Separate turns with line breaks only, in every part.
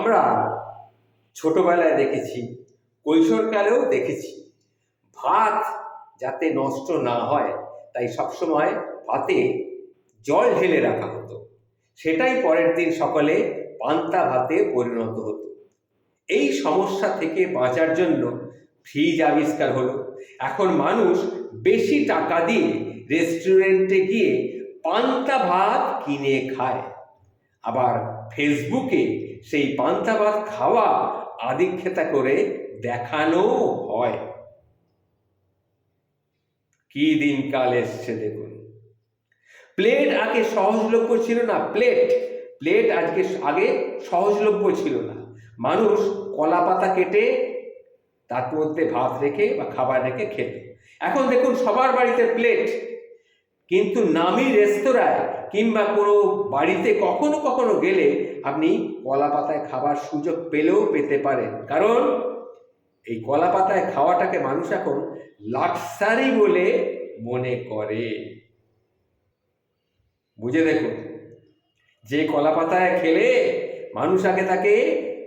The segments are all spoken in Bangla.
আমরা ছোটবেলায় দেখেছি, কৈশোরকালেও দেখেছি, ভাত যাতে নষ্ট না হয়, তাই সবসময় ভাতে জল ঢেলে রাখা হতো। সেটাই পরের দিন সকালে পান্তা ভাতে পরিণত হতো। এই সমস্যা থেকে বাঁচার জন্য ফ্রিজ আবিষ্কার হলো। এখন মানুষ বেশি টাকা দিয়ে রেস্টুরেন্টে গিয়ে পান্তা ভাত কিনে খায়। আবার ফেসবুকে সেই পান্তা ভাত খাওয়া আদিক্ষেতা করে দেখানো হয়। কি দিনকাল এসছে দেখুন। প্লেট আগে সহজলভ্য ছিল না, প্লেট প্লেট আজকে আগে সহজলভ্য ছিল না। মানুষ কলা পাতা কেটে তার মধ্যে ভাত রেখে বা খাবার রেখে খেত। এখন দেখুন সবার বাড়িতে প্লেট। কিন্তু নামি রেস্তোরাঁয় কিংবা কোনো বাড়িতে কখনো কখনো গেলে আপনি কলা পাতায় খাবার সুযোগ পেলেও পেতে পারেন। কারণ এই কলা পাতায় খাওয়াটাকে মানুষ এখন লাক্সারি বলে মনে করে। বুঝে দেখুন, যে কলা পাতায় খেলে মানুষ আগে তাকে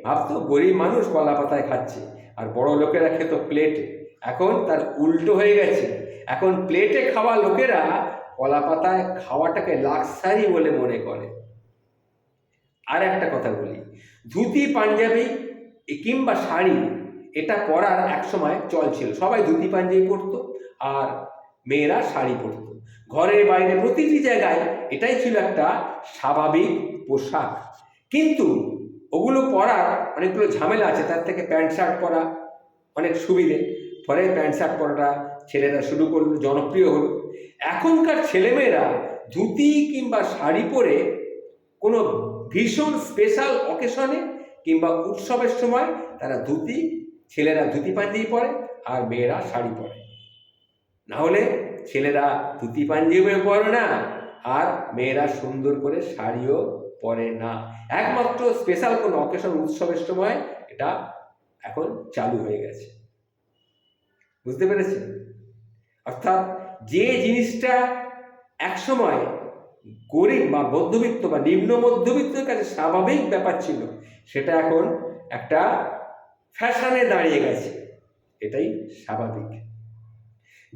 ভাবতো, গরিব মানুষ কলা পাতায় খাচ্ছে, আর বড় লোকেরা খেত প্লেটে এখন তার উল্টো হয়ে গেছে। এখন প্লেটে খাওয়া লোকেরা কলা পাতায় খাওয়াটাকে লাক্সারি বলে মনে করে। আর একটা কথা বলি, ধুতি, পাঞ্জাবি কিংবা শাড়ি, এটা পরার এক সময় চল ছিল। সবাই ধুতি, পাঞ্জাবি পরতো আর মেয়েরা শাড়ি পরতো। ঘরে বাইরে প্রতিটি জায়গায় এটাই ছিল একটা স্বাভাবিক পোশাক। কিন্তু ওগুলো পরার অনেকগুলো ঝামেলা আছে, তার থেকে প্যান্ট শার্ট পরা অনেক সুবিধে। পরে প্যান্ট শার্ট পরাটা ছেলেরা শুরু করল, জনপ্রিয় হলো। এখনকার ছেলেমেয়েরা ধুতি কিংবা শাড়ি পরে কোনো ভীষণ স্পেশাল অকেশনে কিংবা উৎসবের সময় তারা ধুতি, ছেলেরা ধুতি পাঞ্জাবি পরে আর মেয়েরা শাড়ি পরে। না হলে ছেলেরা ধুতি পাঞ্জাবিও পরে না, আর মেয়েরা সুন্দর করে শাড়িও পরে না। একমাত্র স্পেশাল কোনো অকেশন উৎসবের সময় এটা এখন চালু হয়ে গেছে। বুঝতে পেরেছেন? অর্থাৎ যে জিনিসটা একসময় গরিব বা মধ্যবিত্ত বা নিম্ন মধ্যবিত্তের কাছে স্বাভাবিক ব্যাপার ছিল, সেটা এখন একটা ফ্যাশনে দাঁড়িয়ে গেছে। এটাই স্বাভাবিক।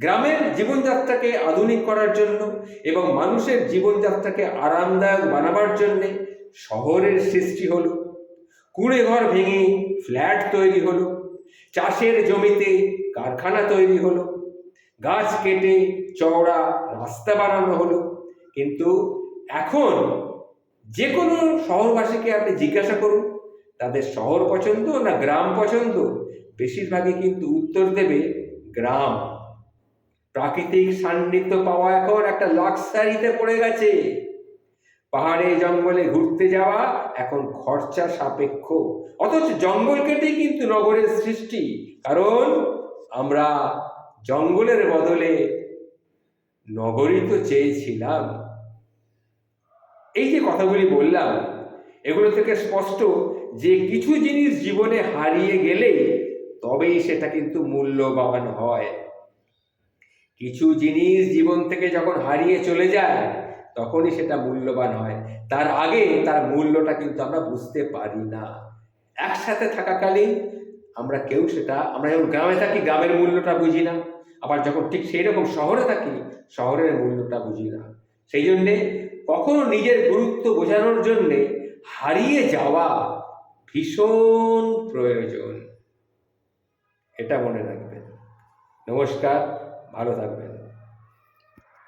গ্রামের জীবনযাত্রাকে আধুনিক করার জন্য এবং মানুষের জীবনযাত্রাকে আরামদায়ক বানাবার জন্যে শহরের সৃষ্টি হলো। কুড়ে ঘর ভেঙে ফ্ল্যাট তৈরি হলো। চাষের জমিতে কারখানা তৈরি হলো। গাছ কেটে, চওড়া, রাস্তা বানানো হলো। কিন্তু এখন যে কোনো শহরবাসীকে আপনি জিজ্ঞাসা করুন, তাদের শহর পছন্দ না গ্রাম পছন্দ? বেশিরভাগই কিন্তু উত্তর দেবে গ্রাম। প্রাকৃতিক সান্নিধ্য পাওয়া এখন একটা লাক্সারিতে পড়ে গেছে। পাহাড়ে জঙ্গলে ঘুরতে যাওয়া এখন খরচা সাপেক্ষ। অথচ জঙ্গল কেটেই কিন্তু নগরের সৃষ্টি। কারণ আমরা জঙ্গলের বদলে নগরই তো চেয়েছিলাম। এই যে কথাগুলি বললাম, এগুলো থেকে স্পষ্ট যে কিছু জিনিস জীবনে হারিয়ে গেলে তবেই সেটা কিন্তু মূল্যবান হয়। কিছু জিনিস জীবন থেকে যখন হারিয়ে চলে যায় তখনই সেটা মূল্যবান হয়। তার আগে তার মূল্যটা কিন্তু আমরা বুঝতে পারি না। একসাথে থাকাকালীন আমরা কেউ সেটা, আমরা যখন গ্রামে থাকি, গ্রামের মূল্যটা বুঝি না। আবার যখন ঠিক সেই রকম শহরে থাকি, শহরের মূল্যটা বুঝি না। সেই জন্যে কখনো নিজের গুরুত্ব বোঝানোর জন্যে হারিয়ে যাওয়া ভীষণ প্রয়োজন। এটা মনে রাখবেন। নমস্কার, ভালো থাকবেন।